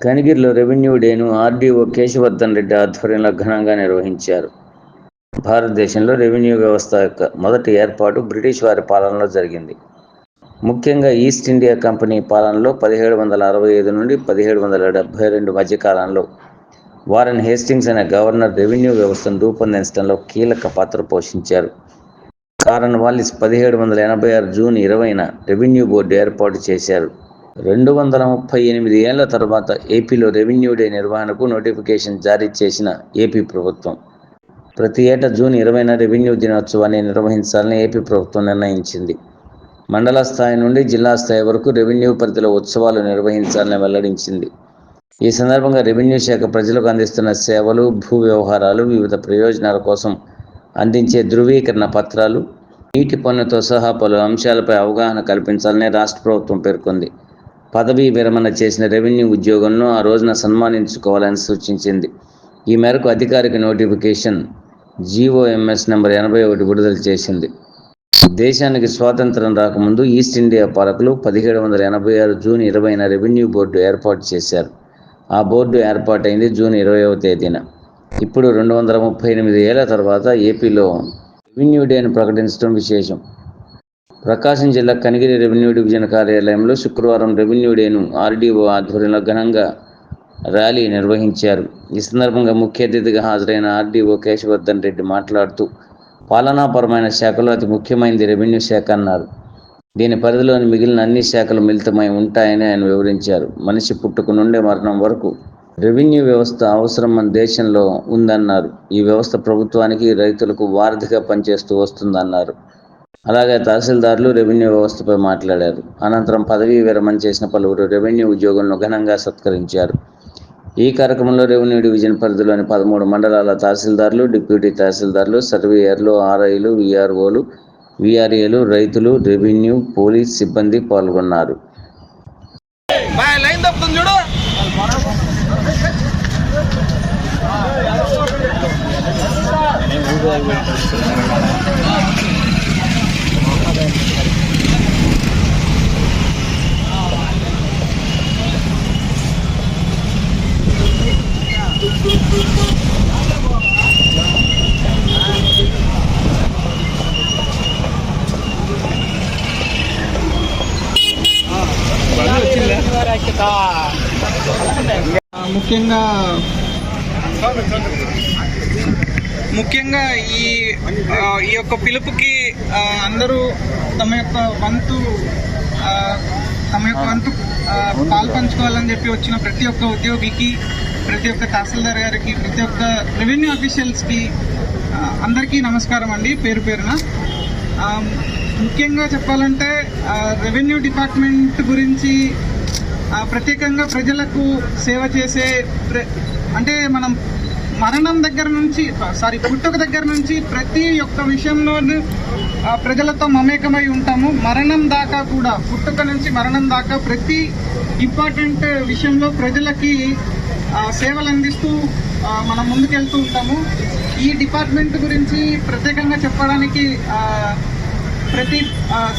కనిగిరిలో revenue డేను RDO Keshavardhan Reddy ఆధ్వర్యంలో ఘనంగా నిర్వహించారు. భారతదేశంలో రెవెన్యూ వ్యవస్థ యొక్క మొదటి ఏర్పాటు బ్రిటిష్ వారి పాలనలో జరిగింది. ముఖ్యంగా ఈస్ట్ ఇండియా కంపెనీ పాలనలో పదిహేడు వందల అరవై ఐదు నుండి పదిహేడు వందల డెబ్బై రెండు మధ్య కాలంలో వారన్ హేస్టింగ్స్ అనే గవర్నర్ రెవెన్యూ వ్యవస్థను రూపొందించడంలో కీలక పాత్ర పోషించారు. కారన్ వాలిస్ పదిహేడు వందల ఎనభై ఆరు జూన్ ఇరవైన రెవెన్యూ బోర్డు ఏర్పాటు చేశారు. రెండు వందల ముప్పై ఎనిమిది ఏళ్ళ తర్వాత ఏపీలో రెవెన్యూ డే నిర్వహణకు నోటిఫికేషన్ జారీ చేసిన ఏపీ ప్రభుత్వం. ప్రతి ఏటా జూన్ ఇరవైన రెవెన్యూ దినోత్సవాన్ని నిర్వహించాలని ఏపీ ప్రభుత్వం నిర్ణయించింది. మండల స్థాయి నుండి జిల్లా స్థాయి వరకు రెవెన్యూ పరిధిలో ఉత్సవాలు నిర్వహించాలని వెల్లడించింది. ఈ సందర్భంగా రెవెన్యూ శాఖ ప్రజలకు అందిస్తున్న సేవలు భూ వ్యవహారాలు వివిధ ప్రయోజనాల కోసం అందించే ధృవీకరణ పత్రాలు నీటి పన్నుతో సహా పలు అంశాలపై అవగాహన కల్పించాలని రాష్ట్ర ప్రభుత్వం పేర్కొంది. పదవీ విరమణ చేసిన రెవెన్యూ ఉద్యోగులను ఆ రోజున సన్మానించుకోవాలని సూచించింది. ఈ మేరకు అధికారిక నోటిఫికేషన్ జీఓఎంఎస్ నెంబర్ ఎనభై ఒకటి విడుదల చేసింది. దేశానికి స్వాతంత్రం రాకముందు ఈస్ట్ ఇండియా పాలకులు పదిహేడు వందల ఎనభై ఆరు జూన్ ఇరవైన రెవెన్యూ బోర్డు ఏర్పాటు చేశారు. ఆ బోర్డు ఏర్పాటైంది జూన్ ఇరవైవ తేదీన. ఇప్పుడు రెండు వందల ముప్పై ఎనిమిది ఏళ్ళ తర్వాత ఏపీలో రెవెన్యూ డేను ప్రకటించడం విశేషం. ప్రకాశం జిల్లా కనిగిరి రెవెన్యూ డివిజన్ కార్యాలయంలో శుక్రవారం రెవెన్యూ డేను ఆర్డీఓ ఆధ్వర్యంలో ఘనంగా ర్యాలీ నిర్వహించారు. ఈ సందర్భంగా ముఖ్య అతిథిగా హాజరైన ఆర్డీఓ కేశవర్ధన్ రెడ్డి మాట్లాడుతూ పాలనాపరమైన శాఖలో అతి ముఖ్యమైనది రెవెన్యూ శాఖ అన్నారు. దీని పరిధిలోని మిగిలిన అన్ని శాఖలు మిళితమై ఉంటాయని ఆయన వివరించారు. మనిషి పుట్టుకు నుండే మరణం వరకు రెవెన్యూ వ్యవస్థ అవసరం మన దేశంలో ఉందన్నారు. ఈ వ్యవస్థ ప్రభుత్వానికి రైతులకు వారధిగా పనిచేస్తూ వస్తుందన్నారు. అలాగే తహసీల్దార్లు రెవెన్యూ వ్యవస్థపై మాట్లాడారు. అనంతరం పదవీ విరమణ చేసిన పలువురు రెవెన్యూ ఉద్యోగులను ఘనంగా సత్కరించారు. ఈ కార్యక్రమంలో రెవెన్యూ డివిజన్ పరిధిలోని పదమూడు మండలాల తహసీల్దార్లు డిప్యూటీ తహసీల్దార్లు సర్వేయర్లు ఆర్ఐలు విఆర్ఓలు విఆర్ఏలు రైతులు రెవెన్యూ పోలీస్ సిబ్బంది పాల్గొన్నారు. ముఖ్యంగా ముఖ్యంగా ఈ ఈ యొక్క పిలుపుకి అందరూ తమ యొక్క వంతు తమ యొక్క వంతు పాల్పంచుకోవాలని చెప్పి వచ్చిన ప్రతి ఒక్క ఉద్యోగికి ప్రతి ఒక్క తహసీల్దార్ గారికి ప్రతి ఒక్క రెవెన్యూ అఫీషియల్స్కి అందరికీ నమస్కారం అండి. పేరు పేరున. ముఖ్యంగా చెప్పాలంటే రెవెన్యూ డిపార్ట్మెంట్ గురించి ప్రత్యేకంగా ప్రజలకు సేవ చేసే ప్ర- అంటే మనం మరణం దగ్గర నుంచి సారీ పుట్టుక దగ్గర నుంచి ప్రతి ఒక్క విషయంలోనూ ప్రజలతో మమేకమై ఉంటాము. మరణం దాకా కూడా పుట్టుక నుంచి మరణం దాకా ప్రతి ఇంపార్టెంట్ విషయంలో ప్రజలకి సేవలు అందిస్తూ మనం ముందుకెళ్తూ ఉంటాము. ఈ డిపార్ట్మెంట్ గురించి ప్రత్యేకంగా చెప్పడానికి ప్రతి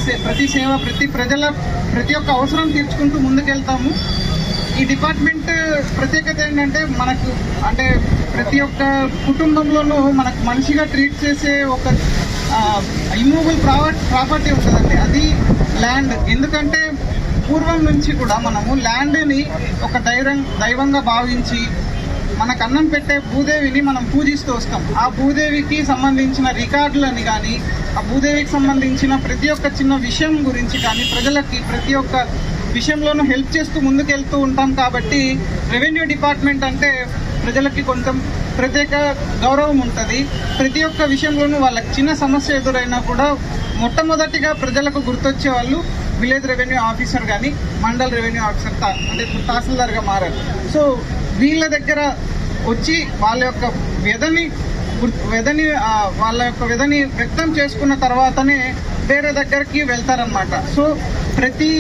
సే- ప్రతి సేవ ప్రతి ప్రజల ప్రతి ఒక్క అవసరం తీర్చుకుంటూ ముందుకెళ్తాము. ఈ డిపార్ట్మెంట్ ప్రత్యేకత ఏంటంటే మనకు అంటే ప్రతి ఒక్క కుటుంబంలోనూ మనకు మనిషిగా ట్రీట్ చేసే ఒక ఇమూవబుల్ ప్రాపర్టీ ఉంటుందండి. అది ల్యాండ్. ఎందుకంటే పూర్వం నుంచి కూడా మనము ల్యాండ్ని ఒక దైవం దైవంగా భావించి మనకు అన్నం పెట్టే భూదేవిని మనం పూజిస్తూ వస్తాం. ఆ భూదేవికి సంబంధించిన రికార్డులని కానీ ఆ భూదేవికి సంబంధించిన ప్రతి ఒక్క చిన్న విషయం గురించి కానీ ప్రజలకి ప్రతి ఒక్క విషయంలోనూ హెల్ప్ చేస్తూ ముందుకెళ్తూ ఉంటాం కాబట్టి రెవెన్యూ డిపార్ట్మెంట్ అంటే ప్రజలకి కొంచెం ప్రత్యేక గౌరవం ఉంటుంది. ప్రతి ఒక్క విషయంలోనూ వాళ్ళకి చిన్న సమస్య ఎదురైనా కూడా మొట్టమొదటిగా ప్రజలకు గుర్తొచ్చే వాళ్ళు విలేజ్ రెవెన్యూ ఆఫీసర్ కానీ మండల్ రెవెన్యూ ఆఫీసర్ అంటే ఇప్పుడు తహసీల్దార్గా మారారు. సో వీళ్ళ దగ్గర వచ్చి వాళ్ళ యొక్క వ్యధని గుర్తు- వ్యధని వాళ్ళ యొక్క వ్యధని వ్యక్తం చేసుకున్న తర్వాతనే వేరే దగ్గరికి వెళ్తారనమాట సో ప్రతి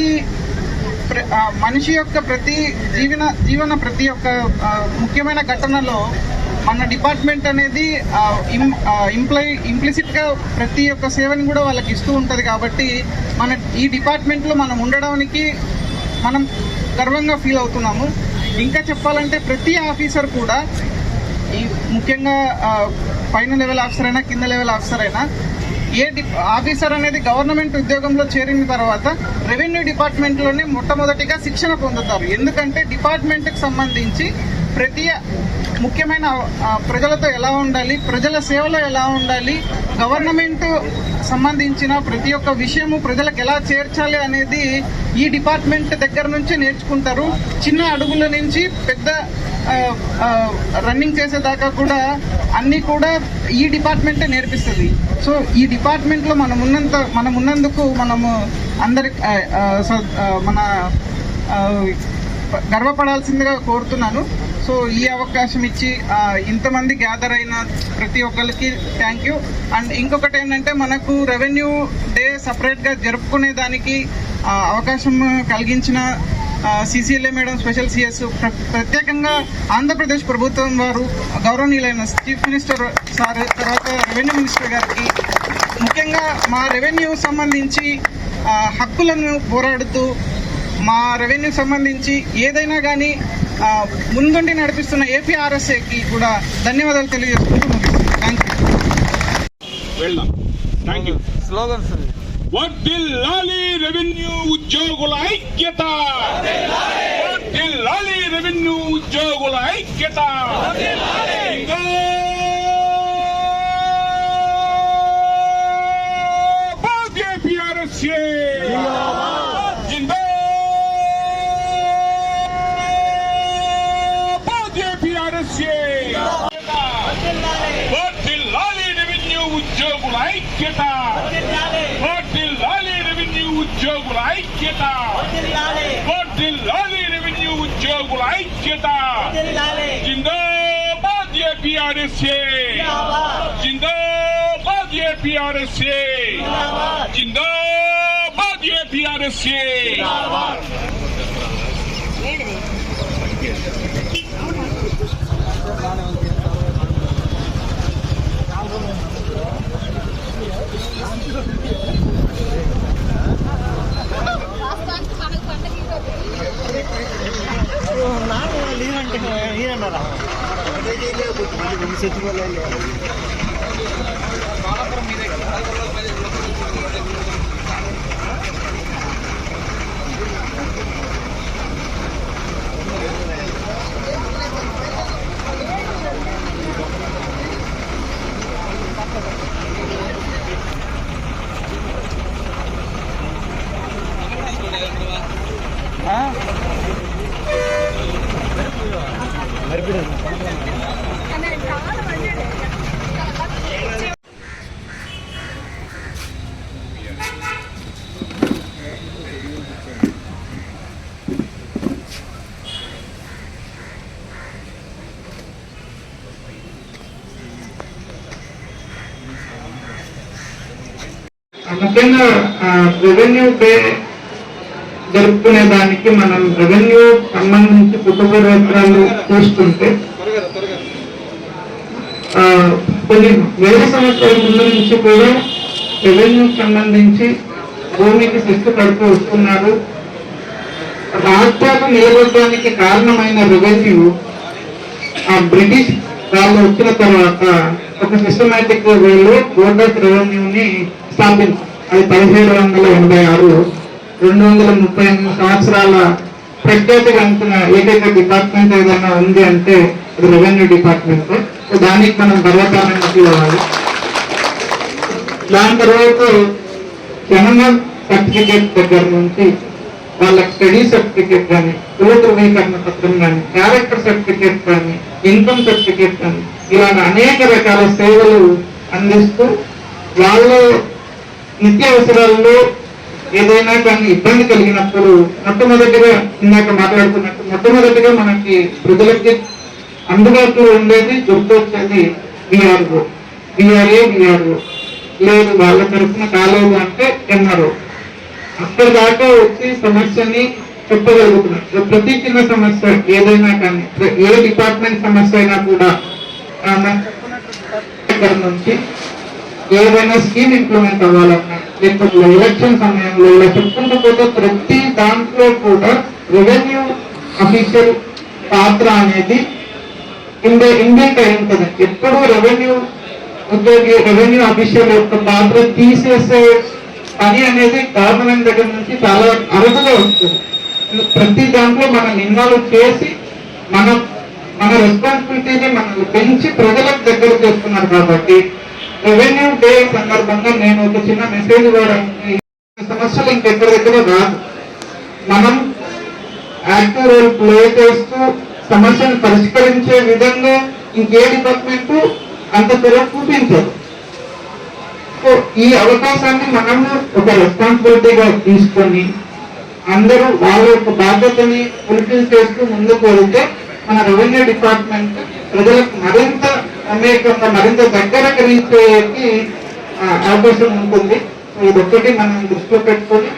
ప్ర- మనిషి యొక్క ప్రతి జీవన జీవన ప్రతి ఒక్క ముఖ్యమైన ఘటనలో మన డిపార్ట్మెంట్ అనేది ఇంప్లై ఇంప్లిసిట్గా ప్రతి ఒక్క సేవని కూడా వాళ్ళకి ఇస్తూ ఉంటుంది కాబట్టి మన ఈ డిపార్ట్మెంట్లో మనం ఉండడానికి మనం గర్వంగా ఫీల్ అవుతున్నాము. ఇంకా చెప్పాలంటే ప్రతి ఆఫీసర్ కూడా ఈ ముఖ్యంగా పైన లెవెల్ ఆఫీసర్ అయినా కింద లెవెల్ ఆఫీసర్ అయినా ఏ డి ఆఫీసర్ అనేది గవర్నమెంట్ ఉద్యోగంలో చేరిన తర్వాత రెవెన్యూ డిపార్ట్మెంట్లోనే మొట్టమొదటిగా శిక్షణ పొందుతారు. ఎందుకంటే డిపార్ట్మెంట్కి సంబంధించి ప్రతి ముఖ్యమైన ప్రజలతో ఎలా ఉండాలి ప్రజల సేవలో ఎలా ఉండాలి గవర్నమెంట్ సంబంధించిన ప్రతి ఒక్క విషయము ప్రజలకు ఎలా చేర్చాలి అనేది ఈ డిపార్ట్మెంట్ దగ్గర నుంచి నేర్చుకుంటారు. చిన్న అడుగుల నుంచి పెద్ద రన్నింగ్ చేసేదాకా కూడా అన్నీ కూడా ఈ డిపార్ట్మెంటే నేర్పిస్తుంది. సో ఈ డిపార్ట్మెంట్లో మనం ఉన్నంత మనం ఉన్నందుకు మనము అందరి మన గర్వపడాల్సిందిగా కోరుతున్నాను. సో ఈ అవకాశం ఇచ్చి ఇంతమంది గ్యాదర్ అయిన ప్రతి ఒక్కరికి థ్యాంక్ యూ అండ్ ఇంకొకటి ఏంటంటే మనకు రెవెన్యూ డే సపరేట్గా జరుపుకునే దానికి అవకాశం కలిగించిన సిసిఎల్ఏ మేడం స్పెషల్ సిఎస్ ప్రత్యేకంగా ఆంధ్రప్రదేశ్ ప్రభుత్వం వారు గౌరవనీయులైన చీఫ్ మినిస్టర్ సార్ తర్వాత రెవెన్యూ మినిస్టర్ గారికి ముఖ్యంగా మా రెవెన్యూ సంబంధించి హక్కులను పోరాడుతూ మా రెవెన్యూ సంబంధించి ఏదైనా కానీ ముందుండి నడిపిస్తున్న ఏపీఆర్ఎస్ఏకి కూడా ధన్యవాదాలు తెలియజేసుకుంటూ థ్యాంక్ యూ వెళ్దాం. థ్యాంక్ యూ స్లోగన్స్ వర్ధిల్లాలి రెవెన్యూ ఉద్యోగుల ఐక్యత. వర్ధిల్లాలి రెవెన్యూ ఉద్యోగుల ఐక్యత. ఏపీఆర్ఎస్ఏ జిందాబాద్ ఏపీఆర్ఎస్ఏ వర్ధిల్లాలి రెవెన్యూ ఉద్యోగుల ఐక్యత. వర్ధిల్లాలి రెవెన్యూ ఉద్యోగుల ఐక్యత. వర్ధిల్లాలి రెవెన్యూ ఉద్యోగుల ఐక్యత. జిందాబాద్ ఏపీఆర్ఎస్ఏ జిందాబాద్ ఏపీఆర్ఎస్ఏ జిందాబాద్ ఏపీఆర్ఎస్ఏ ముఖ్యంగా రెవెన్యూ పే జరుపుకునే దానికి మనం రెవెన్యూ సంబంధించి కుటుంబరేత్రాలు చూసుకుంటే ఆ, కొన్ని వేల సంవత్సరాల ముందు నుంచి కూడా రెవెన్యూ సంబంధించి భూమికి శిస్తు కడుతూ వస్తున్నారు. రాష్ట్రాలు నిలబడడానికి కారణమైన రెవెన్యూ ఆ బ్రిటిష్ వాళ్ళు వచ్చిన తర్వాత ఒక సిస్టమేటిక్ వేలో బోర్డ్ ఆఫ్ రెవెన్యూని స్థాపించారు అది పదిహేడు వందల ఎనభై ఆరు రెండు వందల ముప్పై ఎనిమిది సంవత్సరాల ప్రఖ్యాతి గంచిన ఏకైక డిపార్ట్మెంట్ ఏదైనా ఉంది అంటే అది రెవెన్యూ డిపార్ట్మెంట్. సో దానికి మనం గర్వకారణంగా ఫీల్ అవ్వాలి దాని తర్వాత జనన సర్టిఫికేట్ దగ్గర నుంచి వాళ్ళ స్టడీ సర్టిఫికేట్ కానీ కుల ధృవీకరణ పత్రం కానీ క్యారెక్టర్ సర్టిఫికేట్ కానీ ఇన్కమ్ సర్టిఫికేట్ కానీ ఇలాగ అనేక రకాల సేవలు అందిస్తూ వాళ్ళు నిత్య అవసరాల్లో ఏదైనా కానీ ఇబ్బంది కలిగినప్పుడు మొట్టమొదటిగా ఇందాక మాట్లాడుకున్నట్టు మొట్టమొదటిగా మనకి ప్రజలకి అందుబాటులో ఉండేది గుర్తొచ్చేది విఆర్ఓ. VRA VRO. లేదు వాళ్ళ తరఫున కాలేదు అంటే ఎన్ఆర్ఓ. అక్కడి దాకా వచ్చి సమస్యని చెప్పగలుగుతున్నారు. ప్రతి చిన్న సమస్య ఏదైనా కానీ ఏ డిపార్ట్మెంట్ సమస్య అయినా కూడా నుంచి ఏదైనా స్కీమ్ ఇంప్లిమెంట్ అవ్వాలన్నా లేకపోతే ఎలక్షన్ సమయంలో ఇలా చెప్పుకుంటూ పోతే ప్రతి దాంట్లో కూడా రెవెన్యూ అఫీషియల్ పాత్ర అనేది ఇండే ఇండియన్ అయి ఉంటుంది ఎప్పుడు రెవెన్యూ ఉద్యోగి రెవెన్యూ అఫీషియల్ యొక్క పాత్ర తీసేసే పని అనేది గవర్నమెంట్ దగ్గర నుంచి చాలా అరుదుగా వస్తుంది. ప్రతి దాంట్లో మనం ఇన్వాల్వ్ చేసి మన మన రెస్పాన్సిబిలిటీని మనల్ని పెంచి ప్రజలకు దగ్గర చేస్తున్నారు కాబట్టి రెవెన్యూ డే సందర్భంగా నేను ఒక చిన్న మెసేజ్ కూడా సమస్యలు ఇంకెక్కడ దగ్గర రాదు. మనం యాక్టివ్ రోల్ ప్లే చేస్తూ సమస్యను పరిష్కరించే విధంగా ఇంకే డిపార్ట్మెంట్ అంత త్వరగా చూపించదు. సో ఈ అవకాశాన్ని మనము ఒక రెస్పాన్సిబిలిటీగా తీసుకొని అందరూ వాళ్ళ యొక్క బాధ్యతని ఫుల్ఫిల్ చేస్తూ ముందుకు వెళ్తే మన రెవెన్యూ డిపార్ట్మెంట్ ప్రజలకు మరింత అనేకంగా మరింత దగ్గరకు రీచ్ అవకాశం ఉంటుంది. సో ఇదొక్కటి మనం దృష్టిలో పెట్టుకొని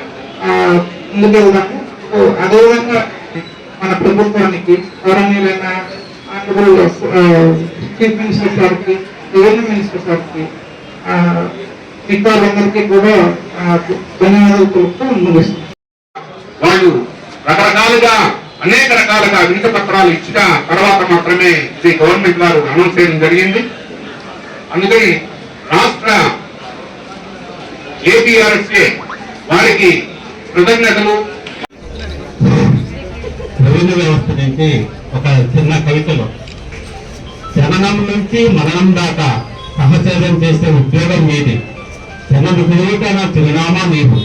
ముందుకు వెళ్దాము. సో అదేవిధంగా మన ప్రభుత్వానికి గౌరవనీయులైన ఆనరబుల్ చీఫ్ మినిస్టర్ సార్కి రెవెన్యూ మినిస్టర్ సార్కి మిగతా వాళ్ళందరికీ కూడా ధన్యవాదాలు తెలుపుతూ ముందు వాళ్ళు రకరకాలుగా అనేక రకాలుగా వినతి పత్రాలు ఇచ్చిన తర్వాత మాత్రమే ఇది గవర్నమెంట్ వారు అనౌన్స్ చేయడం జరిగింది. అందుకని రాష్ట్ర ఏపీఆర్ఎస్ఏ వారికి కృతజ్ఞతలు. వ్యవస్థ నుంచి ఒక చిన్న కవితలో జననం నుంచి మరణం దాకా సహసేవం చేసే ఉద్యోగం మీది. జనము తిరుగుతున్న చిరునామా నీవు.